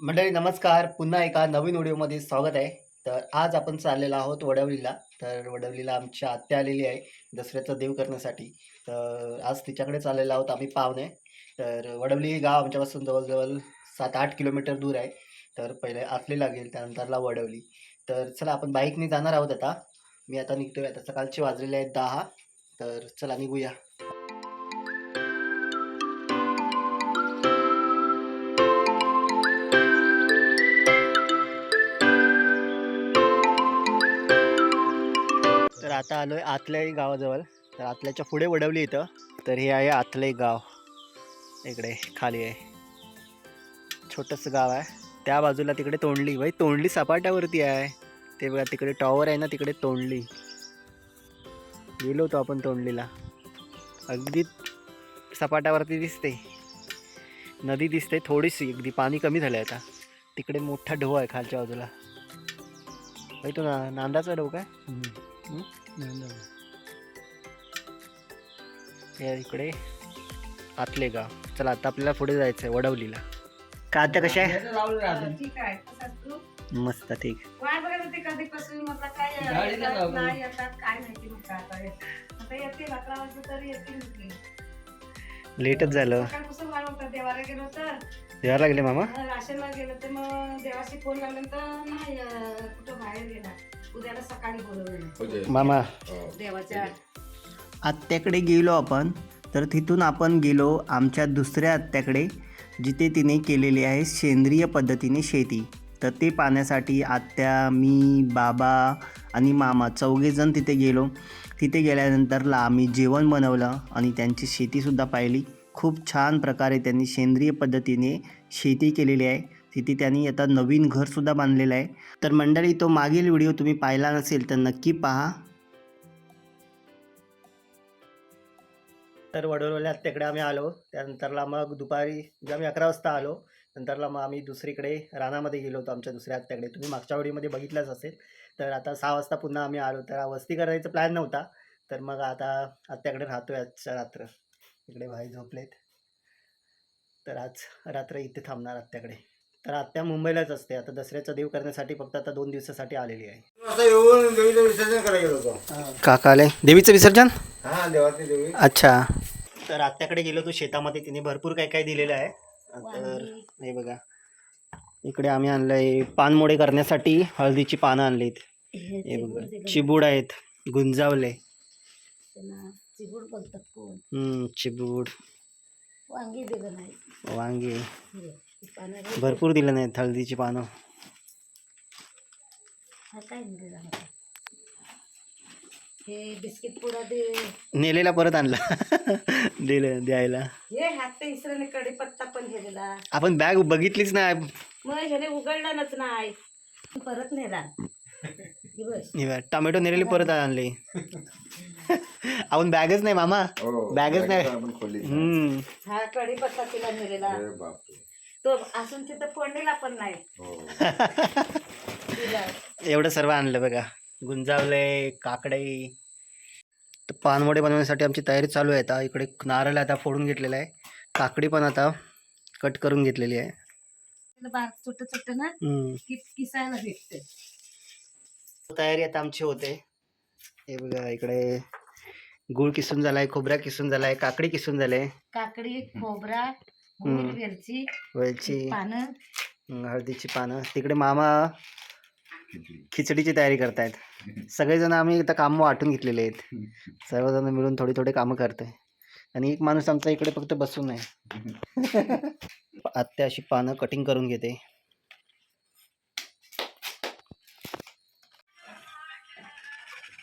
मंडळी नमस्कार. पुन्हा एका नवीन व्हिडिओमध्ये स्वागत आहे. तर आज आपण चाललेलो आहोत वडवलीला. तर वडवलीला आमच्या आत्या आलेली आहे दसऱ्याचं देव करण्यासाठी. तर आज तिच्याकडे चाललेलो आहोत आम्ही पाहुणे. तर वडवली हे गाव आमच्यापासून जवळजवळ सात आठ किलोमीटर दूर आहे. तर पहिले आतली लागेल त्यानंतरला वडवली. तर चला आपण बाईकने जाणार आहोत आता. मी आता निघतोय. आता सकाळचे वाजलेले आहेत दहा. तर चला निघूया. आता आलोय आतल्याही गावाजवळ. तर आतल्याच्या पुढे वडवली इथं. तर हे आहे आतले गाव. इकडे खाली आहे. छोटंसं गाव आहे. त्या बाजूला तिकडे तोंडली. बाई तोंडली सपाट्यावरती आहे. ते बघा तिकडे टॉवर आहे ना तिकडे तोंडली. गेलो होतो आपण तोंडलीला. अगदी सपाट्यावरती दिसते. नदी दिसते थोडीशी. अगदी पाणी कमी झालं आहे आता. तिकडे मोठा ढो आहे खालच्या बाजूला. तो ना नांदाचा ढो काय? या इकडे आतले गाव. चला आता आपल्याला पुढे जायचं आहे वडवलीला. का आता कशा आहे? ठीक आहे. तसाच तू मस्त ठीक. वाट बघत होते कधीपासून म्हटलं काय गाडीला येतात, लावू. नाही येतात काय माहिती मग काय आता. येत. आता येतील अकरा वाजता तरी येतील म्हटले. लेटच झालं. सकाळपासून वाट होता देवाला गेलो तर. यायला लागले मामा? राशनला गेलो तर मग देवाशी फोन लावल्यानंतर नाही अं, कुठं बाहेर गेला. उद्याला सकाळी बोलवलं मामा. देवाच्या आत्याकडे गेलो आपण तर तिथून आपण गेलो आमच्या दुसऱ्या आत्याकडे जिथे तिने केलेली आहे सेंद्रिय पद्धतीने शेती. तर ते पाहण्यासाठी आत्या मी बाबा आणि मामा चौघेजण तिथे गेलो. तिथे गेल्यानंतरला आम्ही जेवण बनवलं आणि त्यांची शेतीसुद्धा पाहिली. खूप छान प्रकारे त्यांनी सेंद्रिय पद्धतीने शेती केलेली आहे. तिथे त्यांनी आता नवीन घरसुद्धा बांधलेलं आहे. तर मंडळी तो मागील व्हिडिओ तुम्ही पाहिला नसेल तर नक्की पहा. तर वडोरवल्या तिकडे आम्ही आलो. त्यानंतरला मग दुपारी म्हणजे आम्ही अकरा वाजता आलो. नंतरला मग आम्ही दुसरीकडे रानामध्ये गेलो होतो आमच्या दुसऱ्या आत्याकडे तुम्ही मागच्या व्हिडिओमध्ये बघितलंच असेल. तर आता सहा वाजता पुन्हा आम्ही आलो. तर वस्ती करायचा प्लॅन नव्हता. तर मग आता आत्याकडे राहतो आहे आजच्या रात्र. इकडे भाई झोपलेत. तर आज रात्र इथे थांबणार आत्याकडे. तर आत्या मुंबईलाच असते. आता दसऱ्याचा देव करण्यासाठी फक्त आता दोन दिवसासाठी आलेली आहे. आता येऊन देवीचं विसर्जन करायला गेलो होतो. काका आले. देवीचं विसर्जन? हा देवाची देवी. अच्छा. तर आत्याकडे गेलो तो शेतामध्ये. तिने भरपूर काय काय दिलेलं आहे. तर हे बघा. इकडे आम्ही आणलंय पानमोडे करण्यासाठी हळदीची पानं आणलीत. हे बघा. चिबूड आहेत. गुंजावले. चिबूड कोण? हम्म, चिबूड. वांगी दिलं नाही वांगे. भरपूर दिलं नाहीत हळदीची पानं. हा काय दिलं आहे? हे बिस्किट पुडा दे. नेलेला परत आणला. दिलं द्यायला. हे हात इसराने पण घेतलेला आपण बॅग बघितलीच नाही. मग ह्याने उघडलाच नाही. परत नेला. हे टोमॅटो नेलेले परत आणले. आपण बॅगच नाही मामा. बॅगच नाही. हम्म. हा कडीपत्ता तिला नेलेला. तो असून तिथं फोडलेला पण नाही. दिला. एवढं सर्व आणलं बघा. गुंजावले काकडे. तर पानवडे बनवण्यासाठी आमची तयारी चालू आहे आता. इकडे नारळ आता फोडून घेतलेला आहे. काकडी पण आता कट करून घेतलेली आहे. तिला बार छोट छोट ना हम्म. कि किसायला भेटते तयारी आता आमची होते. हे बघा इकडे गुळ किसून झालाय खोबरा किसून झालाय काकडी किसून झाले. काकडी खोबरा वेलची वेलची पानं. हम्म, हळदीची पानं. तिकडे मामा खिचडीची तयारी करतायत. सगळेजण आम्ही आता कामं वाटून घेतलेले आहेत. सर्वजण मिळून थोडी थोडी कामं करतोय. आणि एक माणूस आमचा इकडे फक्त बसून आहे. आत्या अशी पानं कटिंग करून घेते.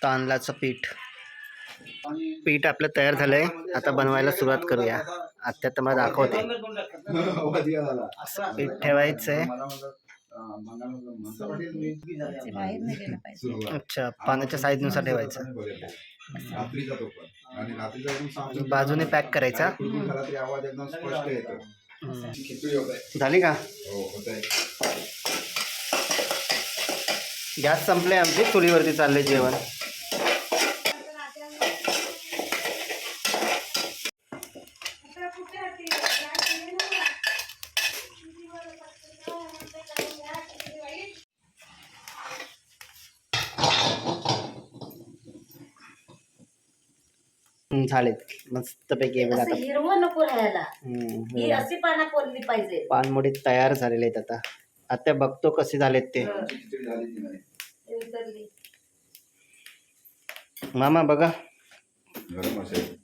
तांदळाचं पीठ. पीठ आपलं तयार झालंय. आता बनवायला सुरुवात करूया. आत्या तर मला दाखवते. पीठ ठेवायचंय. ते बाहेर नाही गेलं पाहिजे. अच्छा पाण्याच्या ठेवायचं. रात्रीचा एकदम साफ बाजूने पॅक करायचा. झाला तरी आवाज एकदम स्पष्ट येतो. हम्म. खिचडी होत आहे. झाली का? हो गॅस संपले आमचे. चुलीवरती चालले जेवण. झालेत. मस्तपैकी बघा असं आता. हिरवं नको राहायला. हम्म, ही बघा. अशी पाना पोरली पाहिजे? पानमुडी तयार झालेले आहेत आता. आता बघतो कसे झालेत ते. आमची खिचडी झाली की नाही हे. उतरली. मामा बघा. गरम असेल.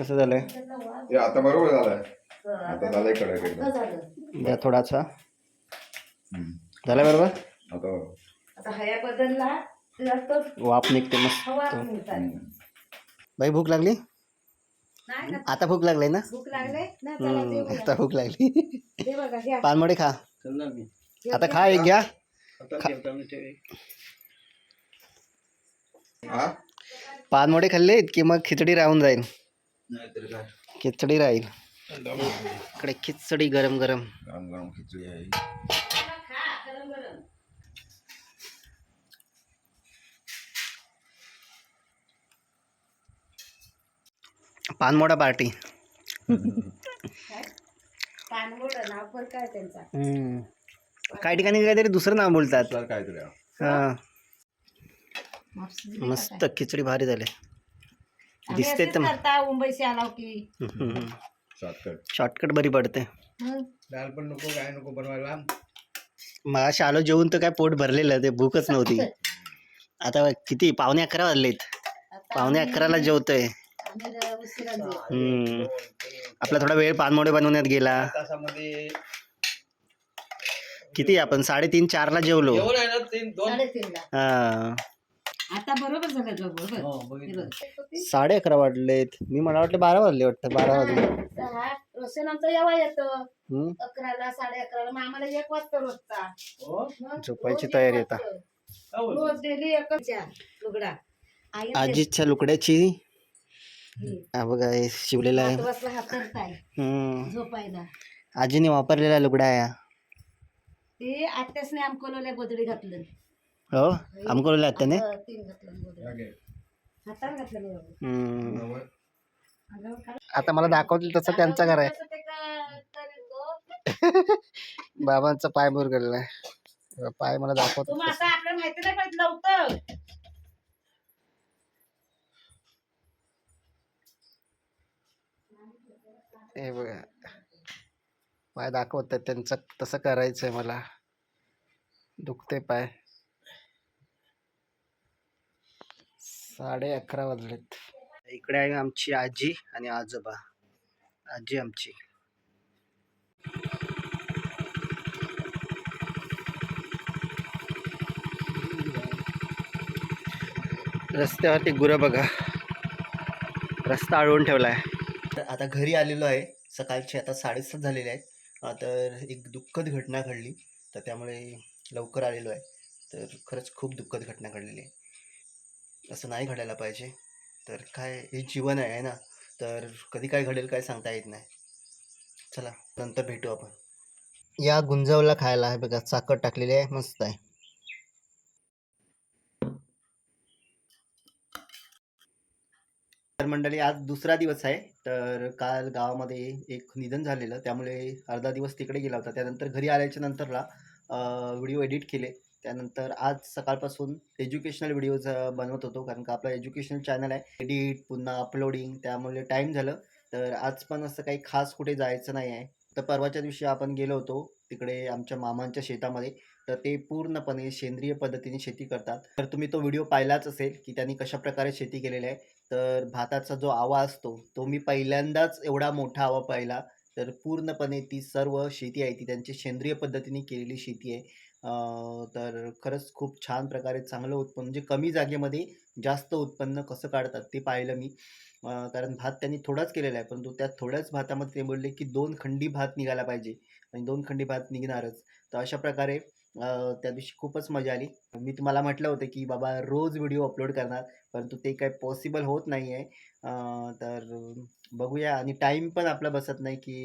कसं झालंय? त्यांना वास. हे आता बरोबर झालंय. हं, आता झालंय कडक आता एकदम झालं. द्या थोडासा. हम्म. झाला बरोबर? आता हया बदलला वाफ निघते मस्त. हवा मिळतात हम्म. बाई भूक लागली? आता भूक लागली ना? भूक लागले? ना चला हम्म, जेवूया. आता भूक लागली. हे बघा घ्या. पानमुडी खा. आता. खा एक घ्या. हा? पानमुडे खाल्लेत की मग खिचडी राहून जाईल. नाहीतर काय? खिचडी राहील. इकडे खिचडी गरम गरम गरम गरम खिचडी आहे खा गरम गरम पानमोडा पार्टी. हम्म. काही ठिकाणी काहीतरी दुसरं नाव बोलतात. काहीतरी आहे. हा. मस्त खिचडी भारी झाले. दिसते तर करता मुंबईशी आलो की. शॉर्टकट शॉर्टकट बरी पडते. मग डाळ पण नको काय नको बनवायला? मग आलो जेवून तर काय पोट भरलेलं ते भूकच नव्हती. आता किती पावणे अकरा वाजलेत. आता पावणे अकराला जेवतोय. हम्म. आपला थोडा वेळ पानमोडे बनवण्यात गेला तासामध्ये किती आपण साडेतीन चारला जेवलो जेवण आहे ना तीन दोन साडेतीनला हा आता बरोबर झालं गं, बरोबर हो, हे बघितलं. बघ. साडे अकरा वाजलेत मी मला वाटलं बारा वाजले वाटतं बारा वाजले तर हा रोशन आमचा यावा येतो हम्म. अकराला साडे अकराला मग आम्हाला एक वाजता रोजचा हो? मग झोपायची रोज तयारी आता. वाजता. रोज डेली एकच चहा, लुगडा आई आणि आजीच्या लुकड्याची बघा हे शिवलेला आहे. आजीने वापरलेला लुगडा आहे ते आत्यासने आमकोलोल्या गोदडी घातलं. हो? आमकोला त्याने आता तीन घातलं गोदडी हाताला घातलं नाही बाबा. हम्म. अगं, काय- आता मला दाखवतील तसं त्यांचा घर आहे? बाबांचा पाय बोर गेलेला आहे पाय मला दाखवतो हे बघा. पाय दाखवत आहेत त्यांचं तसं आहे मला. दुखते पाय. साडे अकरा वाजलेत. इकडे आहे आमची आजी आणि आजोबा. आजी आमची. रस्त्यावरती गुरं बघा. रस्ता अडवून ठेवला आहे आता घरी आलेलो आहे. सकाळचे आता साडेसात झालेले आहेत. तर एक दुःखद घटना घडली. तर त्यामुळे लवकर आलेलो आहे. तर खरंच खूप दुःखद घटना घडलेली आहे. असं नाही घडायला पाहिजे. तर काय हे जीवन आहे ना? तर कधी काय घडेल काय सांगता येत नाही. चला नंतर भेटू आपण. या गुंजवला खायला आहे बघा साखर टाकलेली आहे. मस्त आहे. तर मंडळी आज दुसरा दिवस आहे. तर काल गावामध्ये एक निधन झालेलं. त्यामुळे अर्धा दिवस तिकडे गेला होता. त्यानंतर घरी आल्याच्या नंतरला व्हिडिओ एडिट केले. त्यानंतर आज सकाळपासून एज्युकेशनल व्हिडिओज बनवत होतो. कारण का आपला एज्युकेशनल चॅनल आहे. एडिट पुन्हा अपलोडिंग त्यामुळे टाईम झालं. तर आज पण असं काही खास कुठे जायचं नाही आहे. तर परवाच्या दिवशी आपण गेलो होतो तिकडे आमच्या मामांच्या शेतामध्ये. तर ते पूर्णपणे सेंद्रिय पद्धतीने शेती करतात. तर तुम्ही तो व्हिडिओ पाहिलाच असेल की त्यांनी कशा प्रकारे शेती केलेली आहे. तर भाताचा जो आवा असतो तो मी पहिल्यांदाच एवढा मोठा आवा पाहिला. तर पूर्णपणे ती सर्व शेती आहे ती त्यांची सेंद्रिय पद्धतीने केलेली शेती आहे. तर खरंच खूप छान प्रकारे चांगलं उत्पन्न म्हणजे कमी जागेमध्ये जास्त उत्पन्न कसं काढतात ते पाहिलं मी. कारण भात त्यांनी थोडाच केलेला आहे परंतु त्या थोड्याच भातामध्ये ते बोलले की दोन खंडी भात निघायला पाहिजे. आणि दोन खंडी भात निघणारच. तर अशा प्रकारे त्या दिवशी खूपच मजा आली. मी तुम्हाला म्हटलं होतं की बाबा रोज व्हिडिओ अपलोड करणार परंतु ते काही पॉसिबल होत नाही आहे तर बघूया. आणि टाईम पण आपला बसत नाही की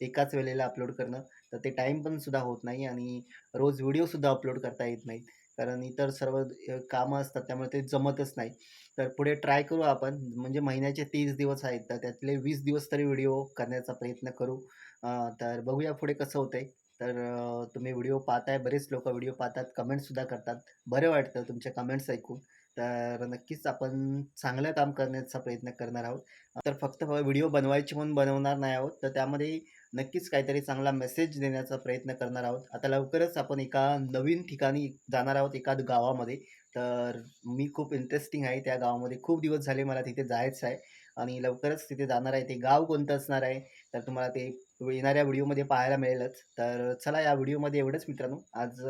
एकाच वेळेला अपलोड करणं. तर ते टाईम पण सुद्धा होत नाही आणि रोज व्हिडिओसुद्धा अपलोड करता येत नाहीत. कारण इतर सर्व अ, कामं असतात त्यामुळे ते जमतच नाही. तर पुढे ट्राय करू आपण. म्हणजे महिन्याचे तीस दिवस आहेत तर त्यातले वीस दिवस तरी व्हिडिओ करण्याचा प्रयत्न करू. अ, तर बघूया पुढे कसं होतंय. तर तुम्ही व्हिडिओ पाहताय बरेच लोक व्हिडिओ पाहतात कमेंट्ससुद्धा करतात. बरं वाटतं तुमच्या कमेंट्स ऐकून. तर नक्कीच आपण चांगलं काम करण्याचा प्रयत्न करणार आहोत. तर फक्त व्हिडिओ बनवायची म्हणून बनवणार नाही आहोत. तर त्यामध्ये नक्कीच काहीतरी चांगला मेसेज देण्याचा प्रयत्न करणार आहोत. आता लवकरच आपण एका नवीन ठिकाणी जाणार आहोत एका गावामध्ये. तर मी खूप इंटरेस्टिंग आहे त्या गावामध्ये. खूप दिवस झाले मला तिथे जायचं आहे. आणि लवकरच तिथे जाणार आहे. ते गाव कोणतं असणार आहे? तर तुम्हाला ते येणाऱ्या व्हिडिओमध्ये पाहायला मिळेलच. तर चला या व्हिडिओमध्ये एवढंच मित्रांनो. आज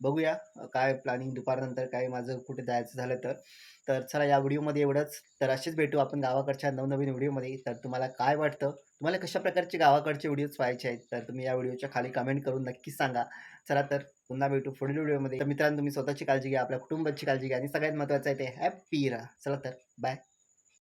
बघूया काय प्लॅनिंग दुपारनंतर काय माझं कुठे जायचं झालं तर. तर चला या व्हिडिओमध्ये एवढंच. तर असेच भेटू आपण गावाकडच्या नवनवीन व्हिडिओमध्ये. तर तुम्हाला काय वाटतं? तुम्हाला कशा प्रकारचे गावाकडचे व्हिडिओज पाहायचे आहेत? तर तुम्ही या व्हिडिओच्या खाली कमेंट करून नक्कीच सांगा. चला तर पुन्हा भेटू पुढील व्हिडिओमध्ये. तर मित्रांनो तुम्ही स्वतःची काळजी घ्या आपल्या कुटुंबाची काळजी घ्या आणि सगळ्यात महत्त्वाचं आहे ते हॅपी राहा. चला तर बाय